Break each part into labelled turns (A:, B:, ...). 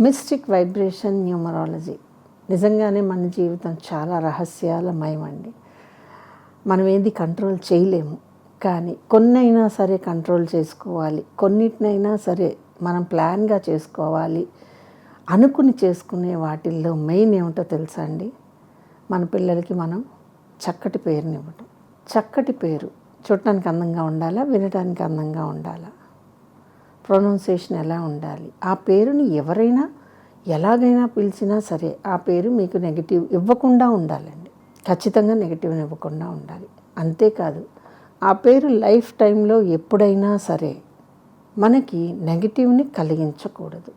A: Mystic vibration numerology. నిజంగానే మన జీవితం చాలా రహస్యాలమయమండి. మనం ఏది కంట్రోల్ చేయలేము. కానీ కొన్నైనా సరే కంట్రోల్ చేసుకోవాలి. కొన్నిటినైనా సరే మనం ప్లాన్గా చేసుకోవాలి. అనుకుని చేసుకునే వాటిల్లో మెయిన్ ఏమిటో తెలుసా అండి? మన పిల్లలకి మనం చక్కటి పేరుని ఇవ్వటం చక్కటి పేరు. చూడటానికి అందంగా ఉండాలా? వినటానికి అందంగా ఉండాలా? ప్రొనౌన్సియేషన్ ఎలా ఉండాలి? ఆ పేరుని ఎవరైనా ఎలాగైనా పిలిచినా సరే ఆ పేరు మీకు నెగిటివ్ ఇవ్వకుండా ఉండాలండి. ఖచ్చితంగా నెగిటివ్ ఇవ్వకుండా ఉండాలి. అంతేకాదు ఆ పేరు లైఫ్ టైంలో ఎప్పుడైనా సరే మనకి నెగిటివ్ని కలిగించకూడదు.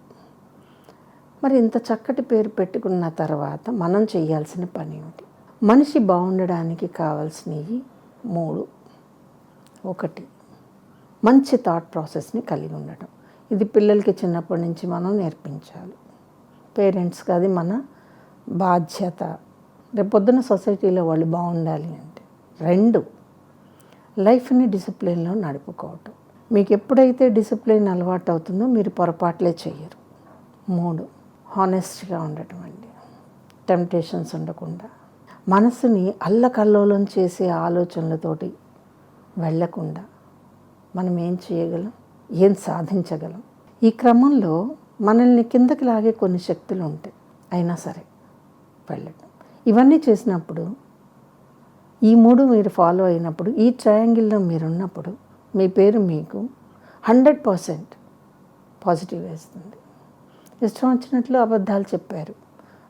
A: మరి ఇంత చక్కటి పేరు పెట్టుకున్న తర్వాత మనం చేయాల్సిన పని ఏమిటి? మనిషి బాగుండడానికి కావాల్సినవి మూడు. ఒకటి మంచి థాట్ ప్రాసెస్ని కలిగి ఉండటం. ఇది పిల్లలకి చిన్నప్పటి నుంచి మనం నేర్పించాలి. పేరెంట్స్కి అది మన బాధ్యత. రేపొద్దున సొసైటీలో వాళ్ళు బాగుండాలి అంటే రెండు లైఫ్ని డిసిప్లిన్లో నడుపుకోవటం. మీకు ఎప్పుడైతే డిసిప్లిన్ అలవాటు అవుతుందో మీరు పొరపాట్లే చేయరు మూడు హానెస్ట్గా ఉండటం అండి. టెంప్టేషన్స్ ఉండకుండా. మనసుని అల్లకల్లోలం చేసే ఆలోచనలతోటి వెళ్ళకుండా మనం ఏం చేయగలం? ఏం సాధించగలం? ఈ క్రమంలో మనల్ని కిందకి లాగే కొన్ని శక్తులు ఉంటాయి. అయినా సరే వెళ్ళటం. ఇవన్నీ చేసినప్పుడు ఈ మూడు మీరు ఫాలో అయినప్పుడు ఈ ట్రయాంగిల్లో మీరున్నప్పుడు మీ పేరు మీకు హండ్రెడ్ పర్సెంట్ పాజిటివ్ వేస్తుంది. ఇష్టం వచ్చినట్లు అబద్ధాలు చెప్పారు.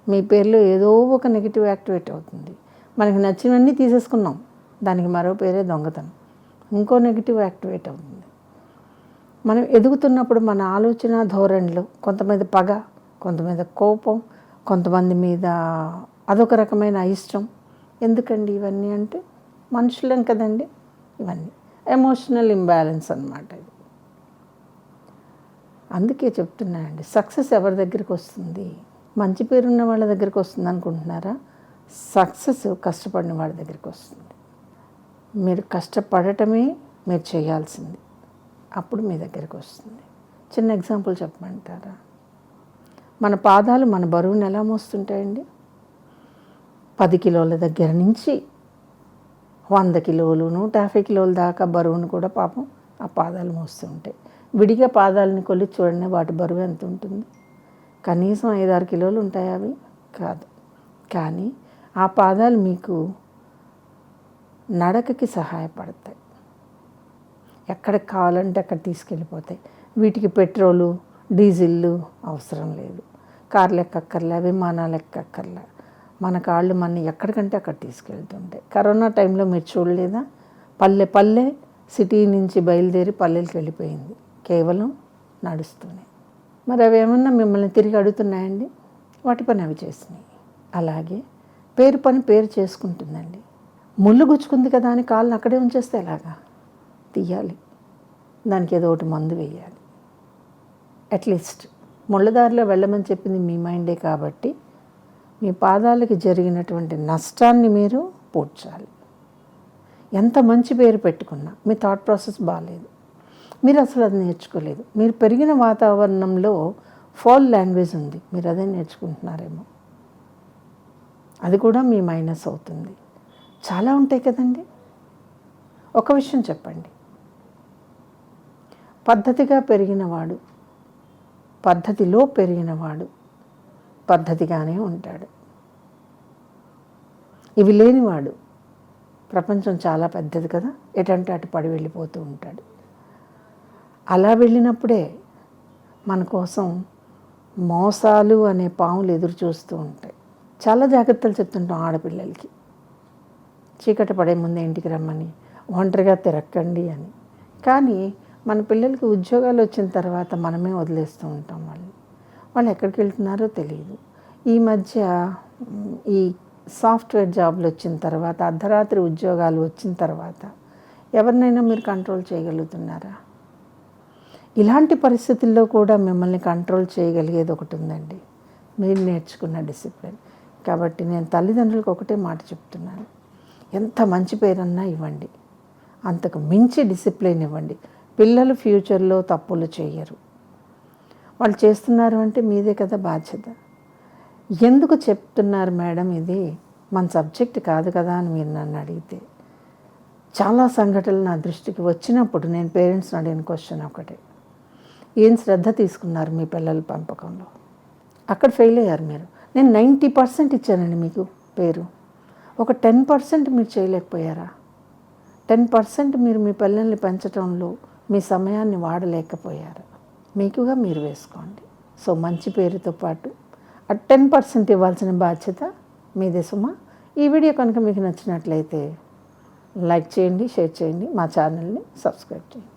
A: మీ పేరులో ఏదో ఒక నెగిటివ్ యాక్టివేట్ అవుతుంది. మనకి నచ్చినవన్నీ తీసేసుకున్నాం. దానికి మరో పేరే దొంగతనం. ఇంకో నెగిటివ్ యాక్టివేట్ అవుతుంది. మనం ఎదుగుతున్నప్పుడు మన ఆలోచన ధోరణిలో కొంతమంది పగ కొంతమంది కోపం కొంతమంది మీద అదొక రకమైన అయిష్టం. ఎందుకండి ఇవన్నీ అంటే మనుషులం కదండి ఇవన్నీ. ఎమోషనల్ ఇంబ్యాలెన్స్ అనమాట ఇది. అందుకే చెప్తున్నానండి సక్సెస్ ఎవరి దగ్గరికి వస్తుంది? మంచి పేరున్న వాళ్ళ దగ్గరికి వస్తుంది అనుకుంటున్నారా? సక్సెస్ కష్టపడిన వాళ్ళ దగ్గరికి వస్తుంది. మీరు కష్టపడటమే మీరు చేయాల్సింది. అప్పుడు మీ దగ్గరికి వస్తుంది. చిన్న ఎగ్జాంపుల్ చెప్పమంటారా? మన పాదాలు మన బరువుని ఎలా మోస్తుంటాయండి? పది కిలోల దగ్గర నుంచి వంద కిలోలు నూట యాభై కిలోల దాకా బరువును కూడా పాపం ఆ పాదాలు మోస్తుంటాయి. విడిగా పాదాలని కొలి చూడండి వాటి బరువు ఎంత ఉంటుంది. కనీసం ఐదారు కిలోలు ఉంటాయి అవి? కాదు. కానీ ఆ పాదాలు మీకు నడకకి సహాయపడతాయి. ఎక్కడికి కావాలంటే అక్కడ తీసుకెళ్ళిపోతాయి. వీటికి పెట్రోలు డీజిల్లు అవసరం లేదు. కార్లు ఎక్కక్కర్లే విమానాలు ఎక్కక్కర్లే. మన కాళ్ళు మన ఎక్కడికంటే అక్కడ తీసుకెళ్తుంటాయి. కరోనా టైంలో మీరు చూడలేదా? పల్లె పల్లె సిటీ నుంచి బయలుదేరి పల్లెలకు వెళ్ళిపోయింది. కేవలం నడుస్తూనే. మరి అవి ఏమన్నా మిమ్మల్ని తిరిగి అడుగుతున్నాయండి? వాటి పని అవి చేసినాయి అలాగే పేరు పని పేరు చేసుకుంటుందండి. ముళ్ళు గుచ్చుకుంది కదా అని కాళ్ళని అక్కడే ఉంచేస్తే ఎలాగా? తీయాలి. దానికి ఏదో ఒకటి మందు వేయాలి. అట్లీస్ట్ ముళ్ళదారిలో వెళ్ళమని చెప్పింది మీ మైండే కాబట్టి మీ పాదాలకి జరిగినటువంటి నష్టాన్ని మీరు పూడ్చాలి. ఎంత మంచి పేరు పెట్టుకున్నా మీ థాట్ ప్రాసెస్ బాగాలేదు మీరు అసలు అది నేర్చుకోలేదు. మీరు పెరిగిన వాతావరణంలో ఫాల్ లాంగ్వేజ్ ఉంది. మీరు అదే నేర్చుకుంటున్నారేమో. అది కూడా మీ మైనస్ అవుతుంది. చాలా ఉంటాయి కదండి. ఒక విషయం చెప్పండి. పద్ధతిగా పెరిగినవాడు పద్ధతిలో పెరిగినవాడు పద్ధతిగానే ఉంటాడు. ఇవి లేనివాడు ప్రపంచం చాలా పెద్దది కదా ఎటంటే అటు పడి వెళ్ళిపోతూ ఉంటాడు. అలా వెళ్ళినప్పుడే మన కోసం మోసాలు అనే పాములు ఎదురు చూస్తూ ఉంటాయి. చాలా జాగ్రత్తలు చెప్తుంటాం ఆడపిల్లలకి. చీకటి పడే ముందే ఇంటికి రమ్మని ఒంటరిగా తిరక్కండి అని. కానీ మన పిల్లలకి ఉద్యోగాలు వచ్చిన తర్వాత మనమే వదిలేస్తూ ఉంటాం వాళ్ళు వాళ్ళు ఎక్కడికి వెళ్తున్నారో తెలియదు ఈ మధ్య ఈ సాఫ్ట్వేర్ జాబ్లు వచ్చిన తర్వాత అర్ధరాత్రి ఉద్యోగాలు వచ్చిన తర్వాత ఎవరినైనా మీరు కంట్రోల్ చేయగలుగుతున్నారా? ఇలాంటి పరిస్థితుల్లో కూడా మిమ్మల్ని కంట్రోల్ చేయగలిగేది ఒకటి ఉందండి. మీరు నేర్చుకున్న డిసిప్లిన్. కాబట్టి నేను తల్లిదండ్రులకు ఒకటే మాట చెప్తున్నాను. ఎంత మంచి పేరన్నా ఇవ్వండి. అంతకు మించి డిసిప్లిన్ ఇవ్వండి. పిల్లలు ఫ్యూచర్లో తప్పులు చేయరు. వాళ్ళు చేస్తున్నారు అంటే మీదే కదా బాధ్యత. ఎందుకు చెప్తున్నారు మేడం ఇది? మన సబ్జెక్ట్ కాదు కదా అని మీరు నన్ను అడిగితే. చాలా సంఘటనలు నా దృష్టికి వచ్చినప్పుడు నేను పేరెంట్స్ని అడిగిన క్వశ్చన్ ఒకటే. ఏం శ్రద్ధ తీసుకున్నారు మీ పిల్లల పెంపకంలో? అక్కడ ఫెయిల్ అయ్యారు మీరు. నేను నైంటీ పర్సెంట్ ఇచ్చానండి మీకు పేరు. ఒక టెన్ పర్సెంట్ మీరు చేయలేకపోయారా? టెన్ పర్సెంట్ మీరు మీ పిల్లల్ని పెంచడంలో మీ సమయాన్ని వాడలేకపోయారు? మీకుగా మీరు వేసుకోండి. సో మంచి పేరుతో పాటు ఆ టెన్ పర్సెంట్ ఇవ్వాల్సిన బాధ్యత మీదే సుమా ఈ వీడియో కనుక మీకు నచ్చినట్లయితే లైక్ చేయండి షేర్ చేయండి మా ఛానల్ని సబ్స్క్రైబ్ చేయండి.